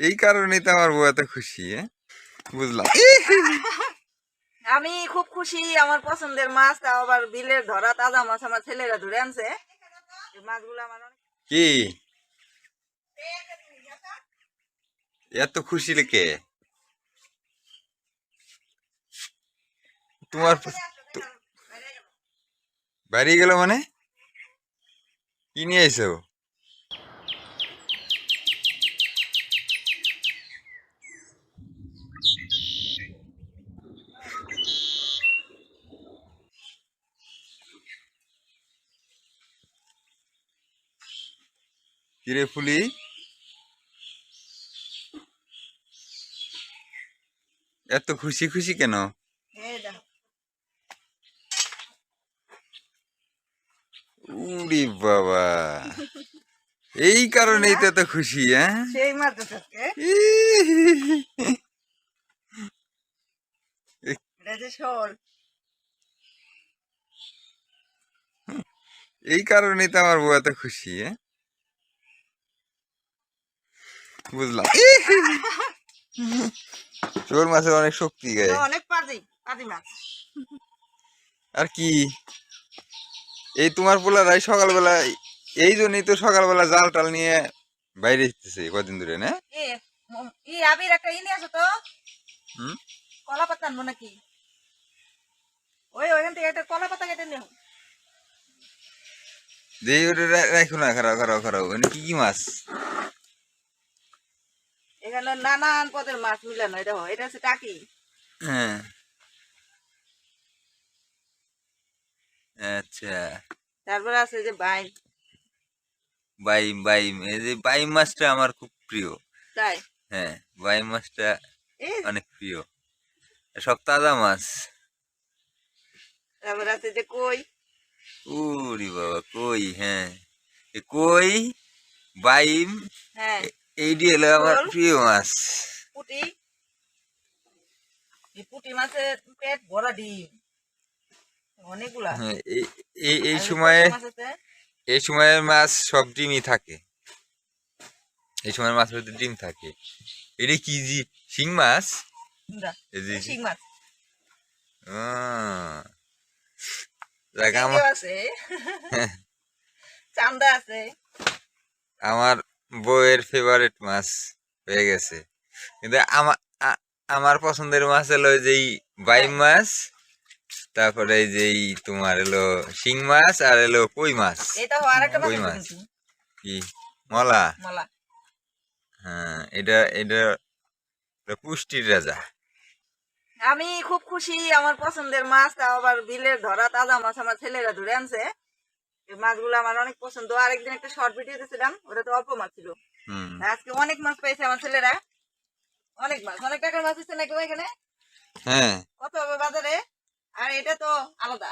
এই কারণেই তো আমার বউ এত খুশি হ্যাঁ? বুঝলাম। আমি খুব খুশি আমার পছন্দের মাছ তাও আবার বিলের ধরা তাজা মাছ আমার ছেলেরা ধরে আনছে। মাছগুলো আমার কি? এত খুশি লেকে তোমার বাড়ি গেল মানে? কি নিয়ে এসো কিরে ফুলি। এত খুশি খুশি কেন? উরি বাবা। এই কারণেই তো এত খুশি হ্যাঁ? এই কারণেই তো আমার বউ এত খুশি হ্যাঁ? বুঝলাম। মাছের অনেক শক্তি গায়ে অনেক পাজি পাজি মাছ। আর কি? এই তোমার পোলারাই সকালবেলা এই জন্যই তো সকালবেলা জাল টাল নিয়ে বাইরে যেতেছে কদিন ধরে না? ই আবির একটা ইনি আছে তো। হুম? কলা পাতা আনব নাকি? ওই ওইখান থেকে একটা কলা পাতা কেটে নিও দেই ওটা রাখো না খারাপ খারাপ খারাপ মানে কি কি মাছ? এখানে নানান পদের মাছ মিলানো এটা এটা হচ্ছে টাকি। হ্যাঁ। আচ্ছা। তারপরে আছে যে এই যে মাছটা আমার খুব প্রিয়। তাই? হ্যাঁ বাইম মাছটা অনেক প্রিয়। সব তাজা মাছ। তারপরে আছে যে কই? উরি বাবা কই? হ্যাঁ। কই? বাইম? হ্যাঁ। এই দিয়ে হলো আমার প্রিয় মাছ। পুটি। এই পুটি মাছের পেট ভরা ডিম। অনেকগুলা। হ্যাঁ এই এই- সময়ে মাছ এই সময়ের মাছ সব ডিমই থাকে। এই সময়ের মাছের মধ্যে ডিম থাকে। এটা কি জি শিং মাছ? শিং মাছ। আমার বউয়ের ফেভারিট মাছ হয়ে গেছে। কিন্তু আমার আমার পছন্দের মাছ হলো যেই বাই মাছ তারপরে যেই তোমার এলো শিং মাছ আর এলো কই মাছ? কই মাছ। কি? মলা? হ্যাঁ এটা এটা এটা পুষ্টির রাজা। আমি খুব খুশি আমার পছন্দের মাছ তাও আবার বিলের ধরা তাজা মাছ আমার ছেলেরা ধরে আনছে। এই মাছগুলো আমার অনেক পছন্দ। আরেকদিন একটা শর্ট ভিডিও দিয়েছিলাম ওটা তো অল্প মাছ ছিল আজকে অনেক মাছ পেয়েছে আমার ছেলেরা। অনেক মাছ অনেক টাকার মাছ হচ্ছে নাকি এখানে হ্যাঁ। কত হবে বাজারে? আর এটা তো আলাদা।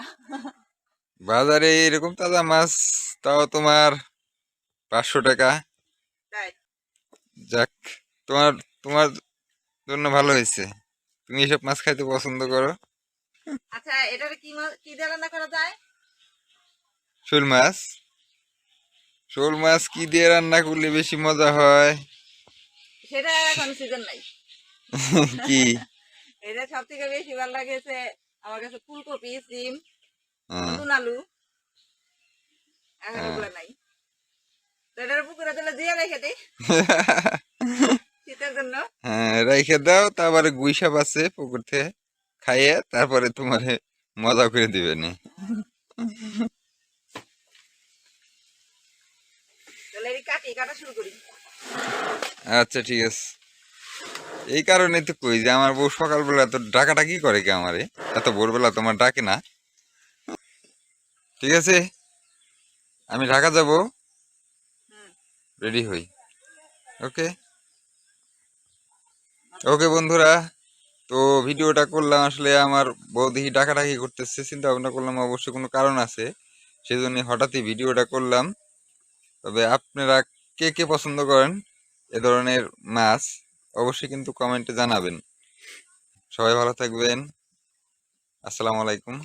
বাজারে এরকম তাজা মাছ তাও তোমার পাঁচশো টাকা। যাক তোমার তোমার জন্য ভালো হয়েছে। তুমি এসব মাছ খাইতে পছন্দ করো। আচ্ছা এটার কি কি দিয়ে রান্না করা যায়? শোল মাছ। শোল মাছ কি দিয়ে রান্না করলে বেশি মজা হয়? সেটা এখন সিজন নাই। কি? এটা সব থেকে বেশি ভালো লাগেছে আমার কাছে ফুলকপি সিম হ্যাঁ, নতুন আলু। এখন ওগুলো নাই। তো এটার পুকুরে তাহলে দিয়ে রেখে দিই শীতের জন্য। হ্যাঁ রেখে দাও তারপরে গুইসাপ আছে পুকুর থেকে খাইয়ে তারপরে তোমার মজা করে দিবে নি। তাহলে কাটা শুরু করি। আচ্ছা ঠিক আছে। এই কারণে তো কই যে আমার বউ সকালবেলা তো ডাকাটা কি করে কি আমারে? এত ভোরবেলা তোমার ডাকে না। ঠিক আছে? আমি ঢাকা যাব। রেডি হই। ওকে? ওকে বন্ধুরা তো ভিডিওটা করলাম আসলে আমার বৌদিহি ডাকাডাকি করতেছে চিন্তা ভাবনা করলাম অবশ্যই কোনো কারণ আছে। সেজন্য হঠাৎই ভিডিওটা করলাম। তবে আপনারা কে কে পছন্দ করেন এ ধরনের মাছ অবশ্যই কিন্তু কমেন্টে জানাবেন। সবাই ভালো থাকবেন। আসসালামু আলাইকুম।